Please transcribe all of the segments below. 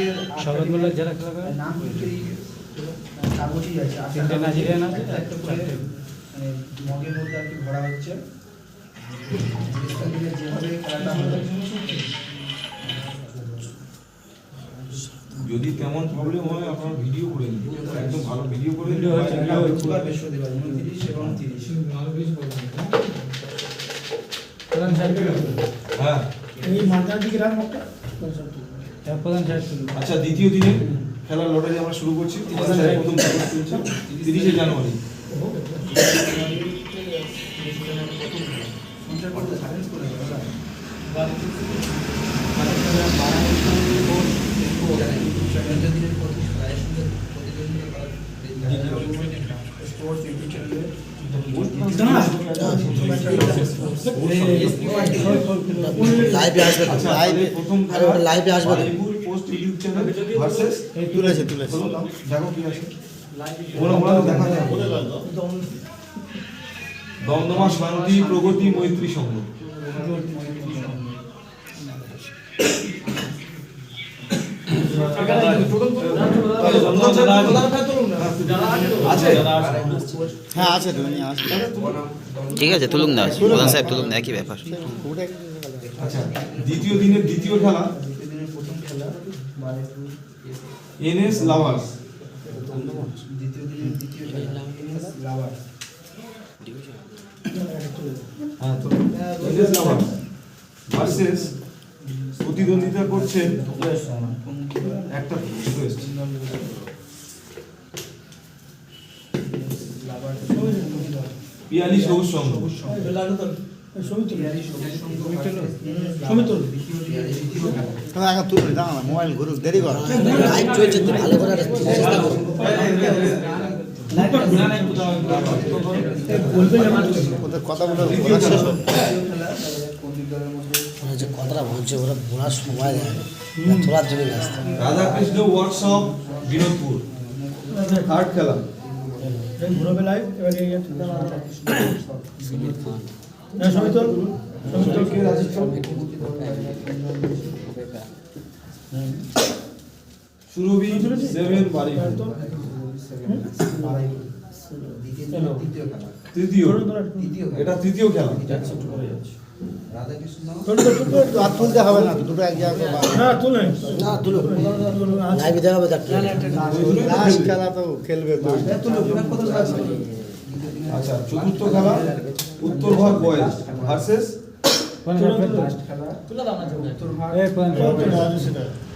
এদের শরৎমোল্লার যারা খেলা নাম এই কাগজই আছে। তিনটে কাগজে আছে, একটা একটা করে মানে মগের মধ্যে আর কি ভরা হচ্ছে। যেভাবে খেলাটা হবে যদি তেমন প্রবলেম হয় আপনারা ভিডিও করে নিন একদম ভালো ভিডিও করে নিন। বৃহস্পতিবার উনত্রিশ এবং তিরিশ। হ্যাঁ। এই মাঝখান দিকে রাখ আচ্ছা দ্বিতীয় দিনে খেলার লটারি আমরা শুরু করছি। প্রথম চলছে তিরিশে জানুয়ারি করতে সাইলেন্স করে দেবে, দাদা। চ্যালেঞ্জের দিনের প্রতি রায়ের সঙ্গে প্রতিদ্বন্দ্বিতা করার স্পোর্টস ইউটিউব চ্যানেলে লাইভে আসবে লাইভে আরে ওটা লাইভে আসবে পোস্ট ইউটিউব চ্যানেল ভার্সেস তুলেছে তুলেছে। দেখো কি আছে বলো বলো দেখা যায় দমদমা শান্তি প্রগতি মৈত্রী সংঘ। আছে? হ্যাঁ আছে ঠিক আছে তুলুক না প্রধান সাহেব তুলুক না একই ব্যাপার। আচ্ছা দ্বিতীয় দিনের দ্বিতীয় খেলা? দিনের প্রথম খেলা এনএস লাভার্স। দ্বিতীয় দিনের দ্বিতীয় খেলা লাভার হ্যাঁ তো এনএস লাভার্স ভার্সেস প্রতিদ্বন্দ্বিতা করছেন একটা পিয়ালি সবুজ সংঘ মোবাইল ঘুরুক দেরি কর লাইভ চলছে তো ভালো করে বলা ওরা যে কথাটা বলছে ওরা বলার সময় দেয় না। তোলার জন্য রাধাকৃষ্ণ ওয়ার্কশপ বিনোদপুর থার্ড খেলা ঘুরবে লাইভ এবার এই হ্যাঁ সবাই তোল সবাই সুরভি সেভেন বাড়ি। দিনের তৃতীয়। এটা তৃতীয় খেলা। তোল তোল তোল তোল। না না তুল না। তুলো তুল আচ্ছা চতুর্থ খেলা উত্তর ভাগ বয়েজ ভার্সেস প্রধান সাহেব লাস্ট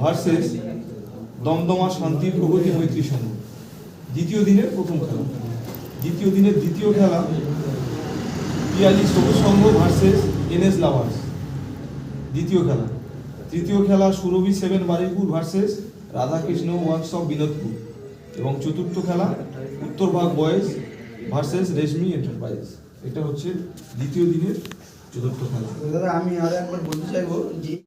ভার্সেস দমদমা শান্তি প্রগতি মৈত্রী সংঘ দ্বিতীয় দিনের প্রথম খেলা। দ্বিতীয় দিনের দ্বিতীয় খেলা পিয়ালি সবুজ সংঘ ভার্সেস এনএস লাভার্স। দ্বিতীয় খেলা। তৃতীয় খেলা Surabhi seven Baruipur versus Radhakrishna workshop Binodpur. এবং চতুর্থ খেলা Uttarbhag boys versus Reshmi enterprise. এটা হচ্ছে দ্বিতীয় দিনের চতুর্থ খেলা। দাদা, আমি আর একবার বলতে চাইব যে